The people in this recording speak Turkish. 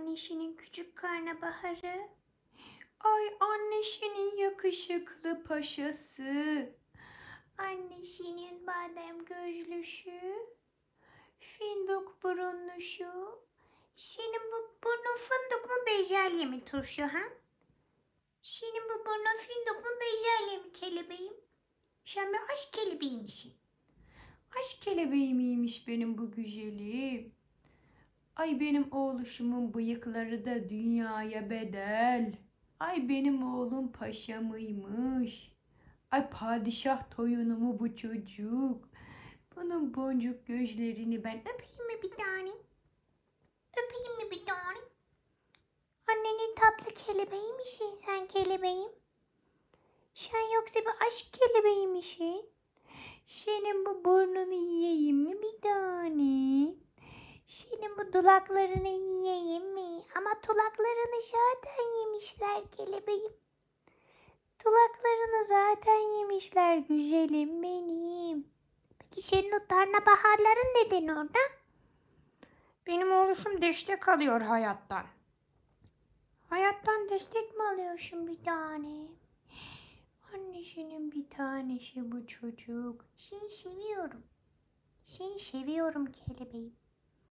anneşinin küçük karnabaharı. Ay anneşinin yakışıklı paşası. Annesinin badem gözlüşü. Fındık burunluşu. Senin bu burnun fındık mı bezelye mi turşu ha? Senin bu burnun fındık mı bezelye mi kelebeğim? Sen bir aşk kelebeğimsin. Aşk kelebeği miymiş benim bu güzelim? Ay benim oğluşumun bıyıkları da dünyaya bedel. Ay benim oğlum paşa mıymış? Ay padişah toyunu mu bu çocuk? Bunun boncuk gözlerini ben Öpeyim mi bir tane? Öpeyim mi bir tane? Annenin tatlı kelebeğiymişsin sen kelebeğim. Sen yoksa bir aşk kelebeğiymişsin. Senin bu burnunu yiyeyim mi bir tane? Senin bu dudaklarını yiyeyim mi? Ama tulaklarını zaten yemişler kelebeğim. Tulaklarını zaten yemişler güzelim benim. Peki senin o tarla baharların neden orada? benim oğluşum destek alıyor hayattan. Hayattan destek mi alıyorsun bir tane? Annesinin bir tanesi bu çocuk. Seni seviyorum. Seni seviyorum kelebeğim.